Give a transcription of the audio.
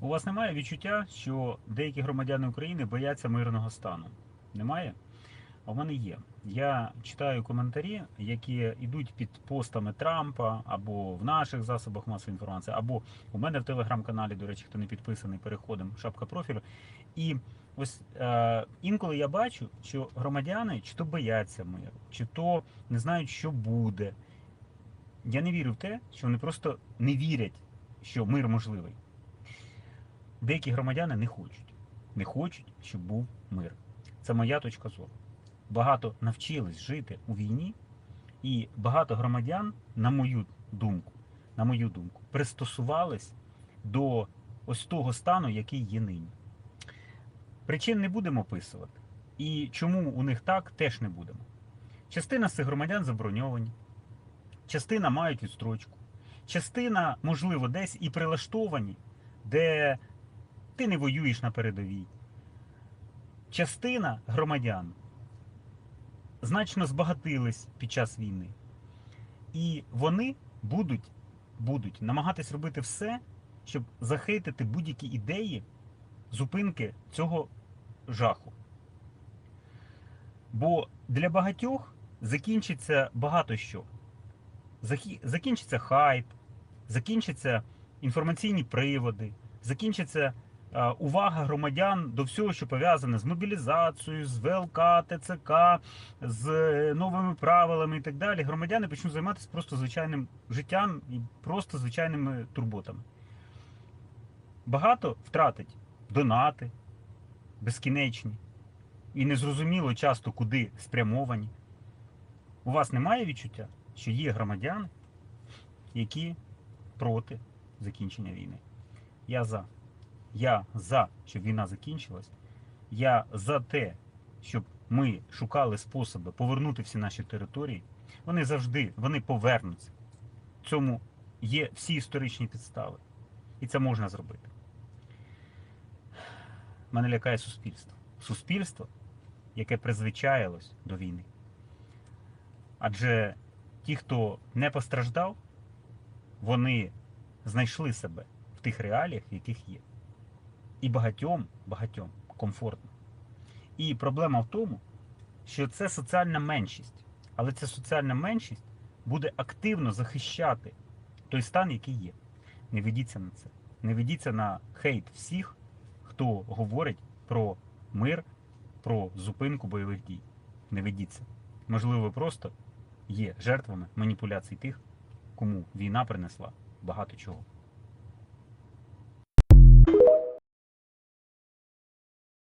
У вас немає відчуття, що деякі громадяни України бояться мирного стану? Немає? А в мене є. Я читаю коментарі, які йдуть під постами Трампа або в наших засобах масової інформації, або у мене в телеграм-каналі, до речі, хто не підписаний, переходимо, шапка профілю. І ось е, інколи я бачу, що громадяни чи то бояться миру, чи то не знають, що буде. Я не вірю в те, що вони просто не вірять, що мир можливий. Деякі громадяни не хочуть. Не хочуть, щоб був мир. Це моя точка зору. Багато навчились жити у війні, і багато громадян, на мою думку, на мою думку, пристосувались до ось того стану, який є нині. Причин не будемо описувати. І чому у них так, теж не будемо. Частина з цих громадян заброньовані, частина мають відстрочку, частина, можливо, десь і прилаштовані, де ти не воюєш на передовій. Частина громадян значно збагатились під час війни. І вони будуть, будуть намагатись робити все, щоб захейтити будь-які ідеї зупинки цього жаху. Бо для багатьох закінчиться багато що. Закінчиться хайп, закінчаться інформаційні приводи, закінчиться е, увага громадян до всього, що пов'язане з мобілізацією, з ВЛК, ТЦК, з е, новими правилами і так далі. Громадяни почнуть займатися просто звичайним життям і просто звичайними турботами. Багато втратить донати безкінечні і незрозуміло часто куди спрямовані. У вас немає відчуття, що є громадяни, які проти закінчення війни. Я за. Я за, щоб війна закінчилась. Я за те, щоб ми шукали способи повернути всі наші території. Вони завжди вони повернуться. Цьому є всі історичні підстави. І це можна зробити. Мене лякає суспільство. Суспільство, яке призвичаїлось до війни. Адже ті, хто не постраждав, вони знайшли себе в тих реаліях, в яких є. І багатьом, багатьом комфортно. І проблема в тому, що це соціальна меншість. Але ця соціальна меншість буде активно захищати той стан, який є. Не ведіться на це. Не ведіться на хейт всіх, хто говорить про мир, про зупинку бойових дій. Не ведіться. Можливо, ви просто є жертвами маніпуляцій тих, кому війна принесла багато чого.